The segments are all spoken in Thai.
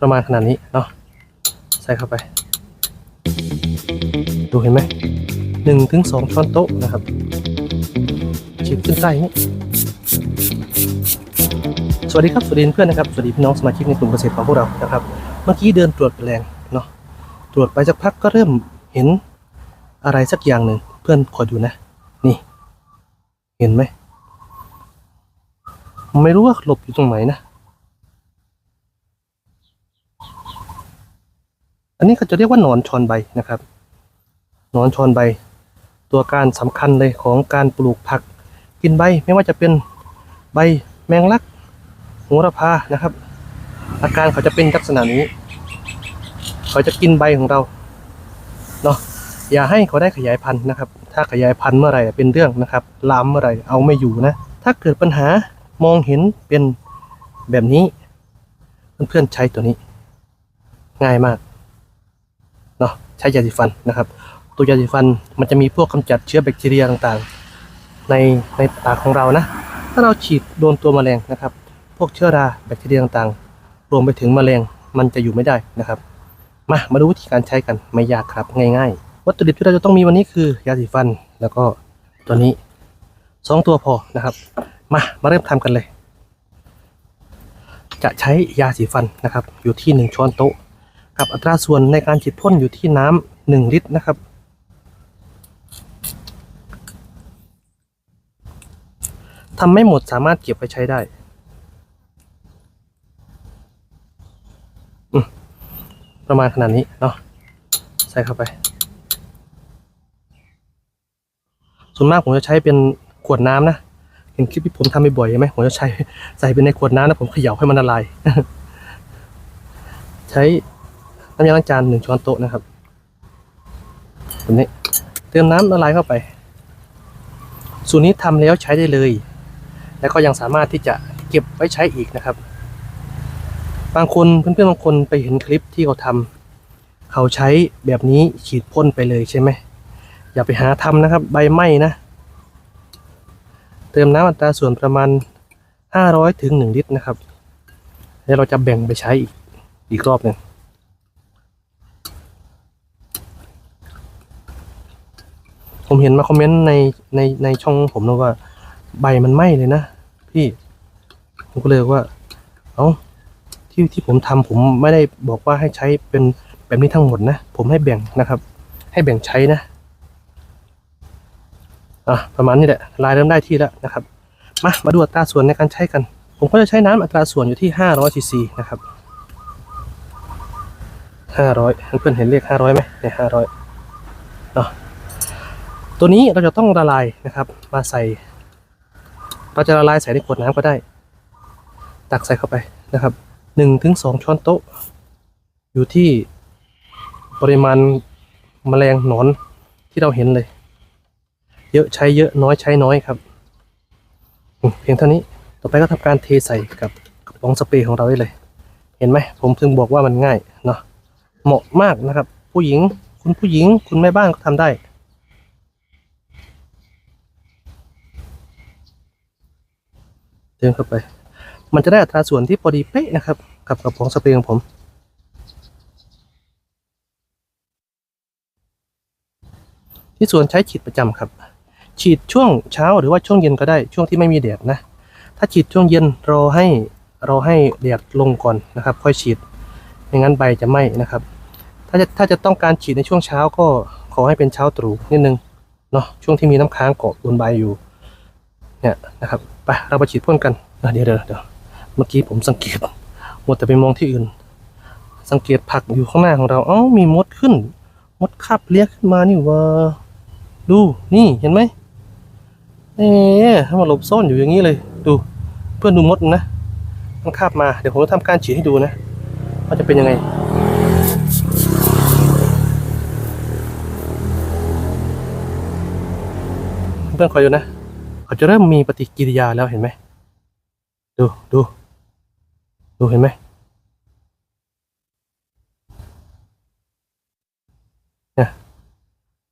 ประมาณขนาดนี้เนาะใส่เข้าไป ดูเห็นไหมหนึ่งถึงสองช้อนโต๊ะนะครับฉีดขึ้นใต้นี้สวัสดีครับสวัสดีเพื่อนนะครับสวัสดีพี่น้องสมาชิกในกลุ่มเกษตรของพวกเรานะครับ เมื่อกี้เดินตรวจแปลงเนาะตรวจไปสักพักก็เริ่มเห็นอะไรสักอย่างหนึ่งเพื่อนขอดูนะ นี่ เห็นไหมไม่รู้ว่าหลบอยู่ตรงไหนนะ นี้เขาจะเรียกว่าหนอนชอนใบนะครับ หนอนชอนใบ ตัวการสำคัญเลยของการปลูกผักกินใบไม่ว่าจะเป็นใบแมงลักโหระพานะครับ อาการเขาจะเป็นลักษณะนี้ เขาจะกินใบของเราเนาะอย่าให้เขาได้ขยายพันธุ์นะครับ ถ้าขยายพันธุ์เมื่อไหร่เป็นเรื่องนะครับลามเมื่อไหร่เอาไม่อยู่นะ ถ้าเกิดปัญหามองเห็นเป็นแบบนี้ เพื่อนๆใช้ตัวนี้ ง่ายมาก เนาะใช้ยาสีฟันนะครับ ตัวยาสีฟันมันจะมีพวกกำจัดเชื้อแบคทีเรียต่างๆ ในในปากของเรานะ ถ้าเราฉีดโดนตัวแมลงนะครับ พวกเชื้อราแบคทีเรียต่างๆ รวมไปถึงแมลงมันจะอยู่ไม่ได้นะครับ มามาดูวิธีการใช้กันไม่ยากครับง่ายๆ วัตถุดิบที่เราจะต้องมีวันนี้คือยาสีฟันแล้วก็ตัวนี้สองตัวพอนะครับ มามาเริ่มทำกันเลยจะใช้ยาสีฟันนะครับ อยู่ที่หนึ่งช้อนโต๊ะ กับอัตราส่วนในการฉีดพ่นอยู่ที่น้ำหนึ่งลิตรนะครับ ทำไม่หมดสามารถเก็บไว้ใช้ได้ ประมาณขนาดนี้เนาะ ใส่เข้าไป ส่วนมากผมจะใช้เป็นขวดน้ำนะเห็นคลิปที่ผมทำบ่อยๆใช่ไหมผมจะใช้ใส่เป็นในขวดน้ำแล้วผมเขย่าให้มันละลาย ใช้ น้ำยาล้างจานหนึ่งช้อนโต๊ะนะครับแบบนี้เติมน้ำละลายเข้าไป สูตรนี้ทำแล้วใช้ได้เลย แล้วก็ยังสามารถที่จะเก็บไว้ใช้อีกนะครับ บางคนเพื่อนๆบางคนไปเห็นคลิปที่เขาทำเขาใช้แบบนี้ฉีดพ่นไปเลยใช่ไหมอย่าไปหาทำนะครับ ใบไหม้นะเติมน้ำอัตราส่วนประมาณ 500ถึง1ลิตรนะครับ แล้วเราจะแบ่งไปใช้อีกอีกรอบหนึ่ง ผมเห็นมาคอมเมนต์ในในในช่องผมนะว่าใบมันไหม้เลยนะพี่ผมก็เลยว่า เอาที่ที่ผมทำผมไม่ได้บอกว่าให้ใช้เป็นแบบนี้ทั้งหมดนะ ผมให้แบ่งนะครับ ให้แบ่งใช้นะอะประมาณนี้แหละลายเริ่มได้ที่แล้วนะครับ มามาดูอัตราส่วนในการใช้กัน ผมก็จะใช้น้ำอัตราส่วนอยู่ที่ 500ซีซีนะครับ500เพื่อนเห็นเลข500ไหมเนี่ย500เนาะ ตัวนี้เราจะต้องละลายนะครับ มาใส่ เราจะละลายใส่ในขวดน้ำก็ได้ ตักใส่เข้าไปนะครับหนึ่งถึงสองช้อนโต๊ะ อยู่ที่ปริมาณแมลงหนอนที่เราเห็นเลย เยอะใช้เยอะน้อยใช้น้อยครับเพียงเท่านี้ต่อไปก็ทำการเทใส่กับกระป๋องสเปรย์ของเราได้เลย เห็นไหมผมถึงบอกว่ามันง่ายเนาะเหมาะมากนะครับ ผู้หญิงคุณผู้หญิงคุณแม่บ้านก็ทำได้ เติมเข้าไป มันจะได้อัตราส่วนที่พอดีเป๊ะนะครับ กับกระป๋องสเปรย์ของผม ที่สวนใช้ฉีดประจำครับ ฉีดช่วงเช้าหรือว่าช่วงเย็นก็ได้ช่วงที่ไม่มีแดดนะ ถ้าฉีดช่วงเย็นรอให้รอให้แดดลงก่อนนะครับ ค่อยฉีดไม่งั้นใบจะไหม้นะครับ ถ้าจะถ้าจะต้องการฉีดในช่วงเช้าก็ขอให้เป็นเช้าตรู่นิดนึงเนาะช่วงที่มีน้ำค้างเกาะบนใบอยู่เนี่ยนะครับ ไปเราไปฉีดพ่นกันเดี๋ยวเดี๋ยวเดี๋ยวเมื่อกี้ผมสังเกตหมดแต่ไปมองที่อื่น สังเกตผักอยู่ข้างหน้าของเราเอ้ามีมดขึ้น มดคับเลี้ยขึ้นมานี่ว่าดูนี่เห็นไหมเอ๊ะถ้ามาหลบซ่อนอยู่อย่างนี้เลย ดูเพื่อนดูมดนะมันคาบมาเดี๋ยวผมจะทำการฉีดให้ดูนะว่าจะเป็นยังไงเพื่อนคอยดูนะ เขาจะเริ่มมีปฏิกิริยาแล้วเห็นไหมดูดูดูเห็นไหม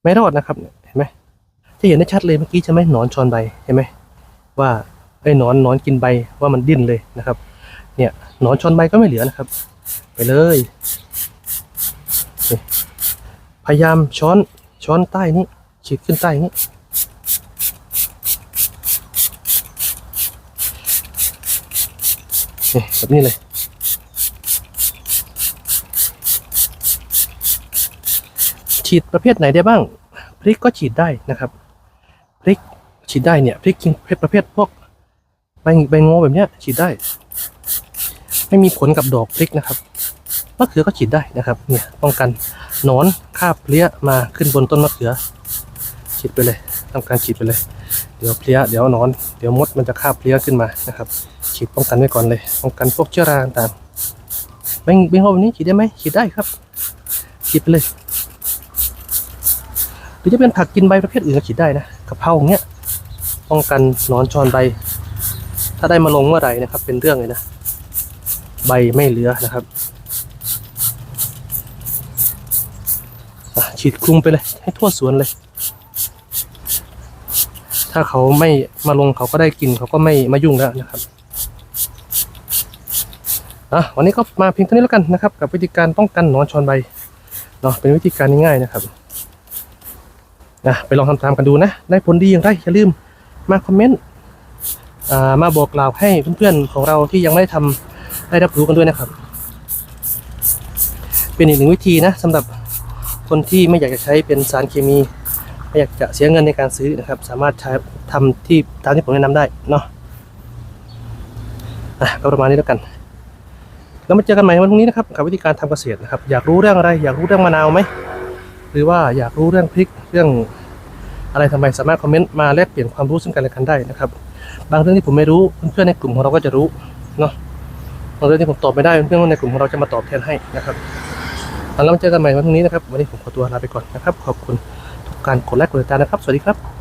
ไม่รอดนะครับเห็นไหมจะเห็นได้ชัดเลยเมื่อกี้ใช่ไหมหนอนชอนใบเห็นไหมว่าไอ้หนอนหนอนกินใบว่ามันดิ้นเลยนะครับ เนี่ยหนอนชอนใบก็ไม่เหลือนะครับ ไปเลยพยายามช้อนช้อนใต้นี้ฉีดขึ้นใต้นี้ แบบนี้เลย ฉีดประเภทไหนได้บ้าง พริกก็ฉีดได้นะครับ พริกฉีดได้เนี่ย พริกกิงประเภทพวกใบใบงอแบบเนี้ย ฉีดได้ ไม่มีผลกับดอกพริกนะครับมะเขือก็ฉีดได้นะครับ เนี่ยป้องกันนอนคาบเพลี้ยมาขึ้นบนต้นมะเขือ ฉีดไปเลยทำการฉีดไปเลย เดี๋ยวเพลี้ยเดี๋ยวนอน เดี๋ยวมดมันจะคาบเพลี้ยขึ้นมานะครับ ฉีดป้องกันไว้ก่อนเลย ป้องกันพวกเชื้อราต่างๆใบใบงอแบบนี้ฉีดได้ไหมฉีดได้ครับ ฉีดไปเลย หรือจะเป็นผักกินใบประเภทอื่นก็ฉีดได้นะกะเพราอย่างเงี้ย ป้องกันนอนชอนใบ ถ้าได้มาลงเมื่อไหร่นะครับ เป็นเรื่องเลยนะ ใบไม่เหลือนะครับฉีดคลุมไปเลย ให้ทั่วสวนเลย ถ้าเขาไม่มาลงเขาก็ได้กินเขาก็ไม่มายุ่งแล้วนะครับ อะวันนี้ก็มาเพียงเท่านี้แล้วกันนะครับ กับวิธีการป้องกันหนอนชอนใบเนาะเป็นวิธีการง่ายๆนะครับนะไปลองทำตามกันดูนะ ได้ผลดีอย่างไรอย่าลืมมาคอมเมนต์อ่ามาบอกกล่าวให้เพื่อนๆของเราที่ยังไม่ได้ทำได้รับรู้กันด้วยนะครับ เป็นอีกหนึ่งวิธีนะสำหรับคนที่ไม่อยากจะใช้เป็นสารเคมี ไม่อยากจะเสียเงินในการซื้อนะครับ สามารถใช้ทำที่ตามที่ผมแนะนำได้เนาะอะก็ประมาณนี้แล้วกัน แล้วมาเจอกันใหม่วันพรุ่งนี้นะครับกับวิธีการทำเกษตรนะครับ อยากรู้เรื่องอะไร อยากรู้เรื่องมะนาวไหมหรือว่าอยากรู้เรื่องพริกเรื่องอะไรทำไมสามารถคอมเมนต์มาแลกเปลี่ยนความรู้ซึ่งกันและกันได้นะครับ บางเรื่องที่ผมไม่รู้เพื่อนๆในกลุ่มของเราก็จะรู้เนาะบางเรื่องที่ผมตอบไม่ได้เพื่อนๆในกลุ่มของเราจะมาตอบแทนให้นะครับแล้วมาเจอกันใหม่วันพรุ่งนี้นะครับวันนี้ผมขอตัวลาไปก่อนนะครับ ขอบคุณทุกการกดไลค์กดติดตามนะครับ สวัสดีครับ